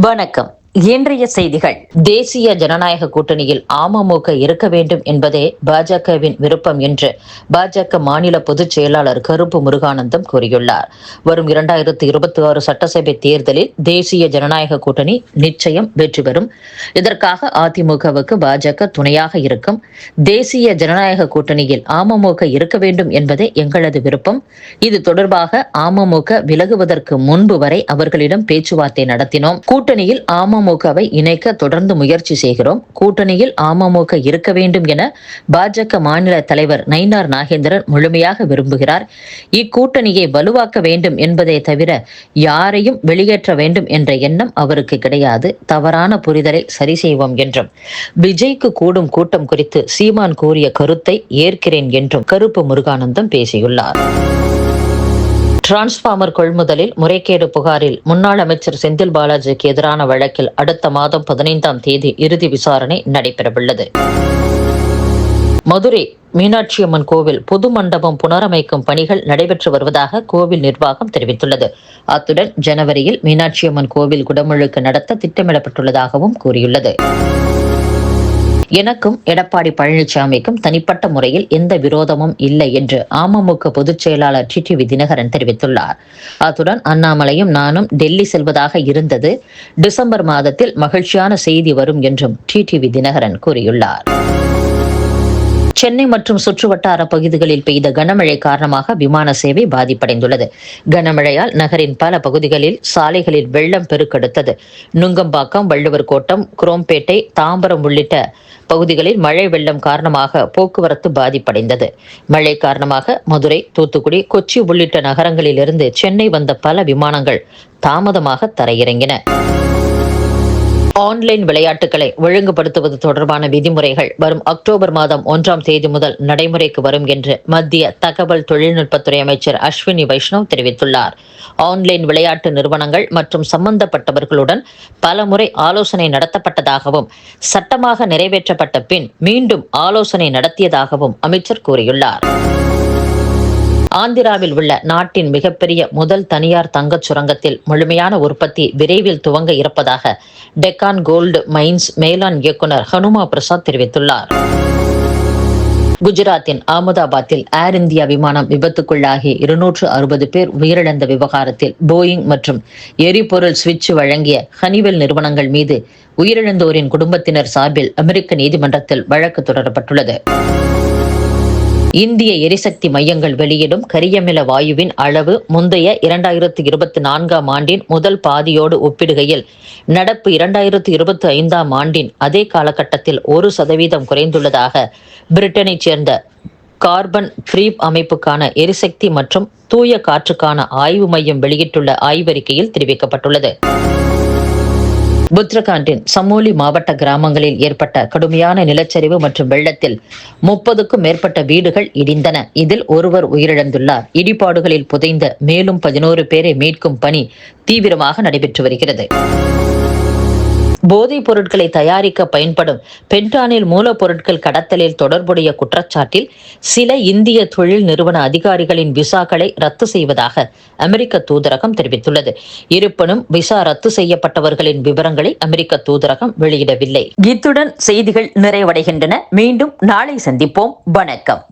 வணக்கம். இன்றைய செய்திகள். தேசிய ஜனநாயக கூட்டணியில் அமமுக இருக்க வேண்டும் என்பதே பாஜகவின் விருப்பம் என்று பாஜக மாநில பொதுச் செயலாளர் கருப்பு முருகானந்தம் கூறியுள்ளார். வரும் இரண்டாயிரத்தி இருபத்தி ஆறு சட்டசபை தேர்தலில் தேசிய ஜனநாயக கூட்டணி நிச்சயம் வெற்றி பெறும். இதற்காக அதிமுகவுக்கு பாஜக துணையாக இருக்கும். தேசிய ஜனநாயக கூட்டணியில் அமமுக இருக்க வேண்டும் என்பதே எங்களது விருப்பம். இது தொடர்பாக அமமுக விலகுவதற்கு முன்பு வரை அவர்களிடம் பேச்சுவார்த்தை நடத்தினோம். கூட்டணியில் அமமுக அமமுகவை இணைக்க தொடர்ந்து முயற்சி செய்கிறோம். கூட்டணியில் அமமுக இருக்க வேண்டும் என பாஜக மாநில தலைவர் நயினார் நாகேந்திரன் முழுமையாக விரும்புகிறார். இக்கூட்டணியை வலுவாக்க வேண்டும் என்பதை தவிர யாரையும் வெளியேற்ற வேண்டும் என்ற எண்ணம் அவருக்கு கிடையாது. தவறான புரிதலை சரி செய்வோம் என்றும் விஜய்க்கு கூடும் கூட்டம் குறித்து சீமான் கூறிய கருத்தை ஏற்கிறேன் என்றும் கருப்பு முருகானந்தம் பேசியுள்ளார். டிரான்ஸ்பார்மர் கொள்முதலில் முறைகேடு புகாரில் முன்னாள் அமைச்சர் செந்தில் பாலாஜிக்கு எதிரான வழக்கில் அடுத்த மாதம் பதினைந்தாம் தேதி இறுதி விசாரணை நடைபெறவுள்ளது. மதுரை மீனாட்சி அம்மன் கோவில் பொது மண்டபம் புனரமைக்கும் பணிகள் நடைபெற்று வருவதாக கோவில் நிர்வாகம் தெரிவித்துள்ளது. அத்துடன் ஜனவரியில் மீனாட்சி அம்மன் கோவில் குடமுழுக்கு நடத்த திட்டமிடப்பட்டுள்ளதாகவும் கூறியுள்ளது. எனக்கும் எடப்பாடி பழனிசாமிக்கும் தனிப்பட்ட முறையில் எந்த விரோதமும் இல்லை என்று அமமுக பொதுச் செயலாளர் டி வி தினகரன் தெரிவித்துள்ளார். அத்துடன் அண்ணாமலையும் நானும் டெல்லி செல்வதாக இருந்தது. டிசம்பர் மாதத்தில் மகிழ்ச்சியான செய்தி வரும் என்றும் டி டிவி தினகரன் கூறியுள்ளார். சென்னை மற்றும் சுற்றுவட்டார பகுதிகளில் பெய்த கனமழை காரணமாக விமான சேவை பாதிப்படைந்துள்ளது. கனமழையால் நகரின் பல பகுதிகளில் சாலைகளில் வெள்ளம் பெருக்கெடுத்தது. நுங்கம்பாக்கம் வள்ளுவர் கோட்டம் குரோம்பேட்டை தாம்பரம் உள்ளிட்ட பகுதிகளில் மழை வெள்ளம் காரணமாக போக்குவரத்து பாதிப்படைந்தது. மழை காரணமாக மதுரை தூத்துக்குடி கொச்சி உள்ளிட்ட நகரங்களிலிருந்து சென்னை வந்த பல விமானங்கள் தாமதமாக தரையிறங்கின. ஆன்லைன் விளையாட்டுகளை ஒழுங்குபடுத்துவது தொடர்பான விதிமுறைகள் வரும் அக்டோபர் மாதம் ஒன்றாம் தேதி முதல் நடைமுறைக்கு வரும் என்று மத்திய தகவல் தொழில்நுட்பத்துறை அமைச்சர் அஸ்வினி வைஷ்ணவ் தெரிவித்துள்ளார். ஆன்லைன் விளையாட்டு நிறுவனங்கள் மற்றும் சம்பந்தப்பட்டவர்களுடன் பலமுறை ஆலோசனை நடத்தப்பட்டதாகவும் சட்டமாக நிறைவேற்றப்பட்ட பின் மீண்டும் ஆலோசனை நடத்தியதாகவும் அமைச்சர் கூறியுள்ளார். ஆந்திராவில் உள்ள நாட்டின் மிகப்பெரிய முதல் தனியார் தங்கச் சுரங்கத்தில் முழுமையான உற்பத்தி விரைவில் துவங்க இருப்பதாக டெக்கான் கோல்டு மைன்ஸ் மேலாண் இயக்குநர் ஹனுமா பிரசாத் தெரிவித்துள்ளார். குஜராத்தின் அகமதாபாத்தில் ஏர் இந்தியா விமானம் விபத்துக்குள்ளாகி இருநூற்று அறுபது பேர் உயிரிழந்த விவகாரத்தில் போயிங் மற்றும் எரிபொருள் சுவிட்ச் வழங்கிய ஹனிவெல் நிறுவனங்கள் மீது உயிரிழந்தோரின் குடும்பத்தினர் சார்பில் அமெரிக்க நீதிமன்றத்தில் வழக்கு தொடரப்பட்டுள்ளது. இந்திய எரிசக்தி மையங்கள் வெளியிடும் கரியமில வாயுவின் அளவு முந்தைய இரண்டாயிரத்து இருபத்தி நான்காம் ஆண்டின் முதல் பாதியோடு ஒப்பிடுகையில் நடப்பு இரண்டாயிரத்து இருபத்தி ஐந்தாம் ஆண்டின் அதே காலகட்டத்தில் ஒரு சதவீதம் குறைந்துள்ளதாக பிரிட்டனைச் சேர்ந்த கார்பன் ஃப்ரீப் அமைப்புக்கான எரிசக்தி மற்றும் தூய காற்றுக்கான ஆய்வு மையம் வெளியிட்டுள்ள ஆய்வறிக்கையில் தெரிவிக்கப்பட்டுள்ளது. புத்ரகாண்டின் சமோலி மாவட்ட கிராமங்களில் ஏற்பட்ட கடுமையான நிலச்சரிவு மற்றும் வெள்ளத்தில் முப்பதுக்கும் மேற்பட்ட வீடுகள் இடிந்தன. இதில் ஒருவர் உயிரிழந்துள்ளார். இடிபாடுகளில் புதைந்த மேலும் பதினோரு பேரை மீட்கும் பணி தீவிரமாக நடைபெற்று வருகிறது. போதைப் பொருட்களை தயாரிக்க பயன்படும் பென்டானில் மூலப்பொருட்கள் கடத்தலில் தொடர்புடைய குற்றச்சாட்டில் சில இந்திய தொழில் நிறுவன அதிகாரிகளின் விசாக்களை ரத்து செய்வதாக அமெரிக்க தூதரகம் தெரிவித்துள்ளது. இருப்பினும் விசா ரத்து செய்யப்பட்டவர்களின் விவரங்களை அமெரிக்க தூதரகம் வெளியிடவில்லை. இத்துடன் செய்திகள் நிறைவடைகின்றன. மீண்டும் நாளை சந்திப்போம். வணக்கம்.